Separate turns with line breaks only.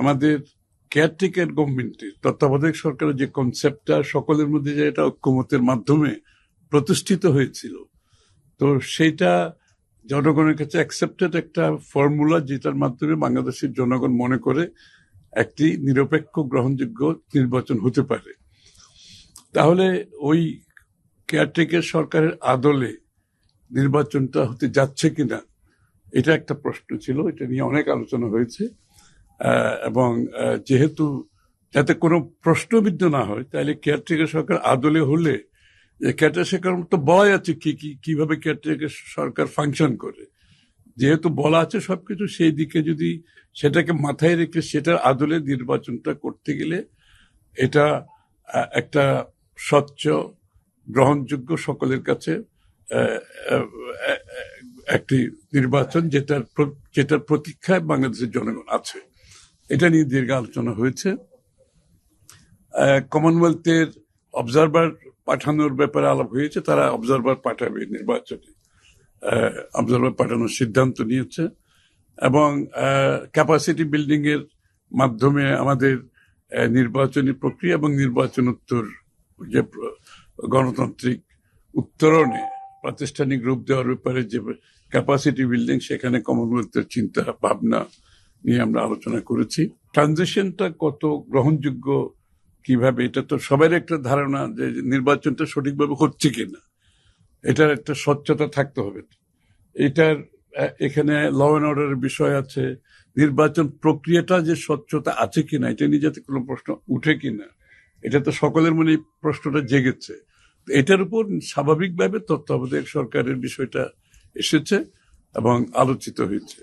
আমাদের কেয়ারটেকার গভর্নমেন্টের তত্ত্বাবধায়ক সরকারের যে কনসেপ্টটা সকলের মধ্যে যে এটা ঐক্যমতের মাধ্যমে প্রতিষ্ঠিত হয়েছিল, তো সেটা জনগণের কাছে অ্যাকসেপ্টেড একটা ফর্মুলা যেটার মাধ্যমে বাংলাদেশের জনগণ মনে করে একটি নিরপেক্ষ, গ্রহণযোগ্য নির্বাচন হতে পারে। তাহলে ওই কেয়ারটেকার সরকারের আদলে নির্বাচনটা হতে যাচ্ছে কিনা, এটা একটা প্রশ্ন ছিল, এটা নিয়ে অনেক আলোচনা হয়েছে। এবং যেহেতু যাতে কোনো প্রশ্নবিদ্ধ না হয় তাহলে কেয়ারটেকার সরকার আদলে হলে, যে কেয়ারটেকার সরকার তো বলাই আছে কি কি, কীভাবে কেয়ারটেকার সরকার ফাংশন করে। যেহেতু বলা আছে সবকিছু, সেই দিকে যদি সেটাকে মাথায় রেখে সেটার আদলে নির্বাচনটা করতে গেলে এটা একটা স্বচ্ছ, গ্রহণযোগ্য সকলের কাছে একটি নির্বাচন যেটার যেটার প্রতীক্ষায় বাংলাদেশের জনগণ আছে। এটা নিয়ে দীর্ঘ আলোচনা হয়েছে। কমনওয়েলথের অবজারভার পাঠানোর ব্যাপারে আলাপ হয়েছে, তারা অবজারভার পাঠাবে নির্বাচনে। অবজারভার পাঠানোর সিদ্ধান্ত নিয়েছে এবং ক্যাপাসিটি বিল্ডিং এর মাধ্যমে আমাদের নির্বাচনী প্রক্রিয়া এবং নির্বাচনোত্তর যে, গণতান্ত্রিক উত্তরণে প্রাতিষ্ঠানিক রূপ দেওয়ার ব্যাপারে যে ক্যাপাসিটি বিল্ডিং সেখানে কমনওয়েলথের চিন্তা ভাবনা নিয়ে আমরা আলোচনা করেছি। ট্রানজিশনটা কত গ্রহণযোগ্য কীভাবে, এটা তো সবার একটা ধারণা যে নির্বাচনটা সঠিকভাবে হচ্ছে কিনা। এটার একটা স্বচ্ছতা থাকতে হবে। এটার এখানে ল অ্যান্ড অর্ডারের বিষয় আছে। নির্বাচন প্রক্রিয়াটা যে স্বচ্ছতা আছে কিনা, এটা নিয়ে যাতে কোনো প্রশ্ন উঠে কিনা, এটা তো সকলের মনে প্রশ্নটা জেগেছে। এটার উপর স্বাভাবিকভাবে তত্ত্বাবধায়ক সরকারের বিষয়টা এসেছে এবং আলোচিত হয়েছে।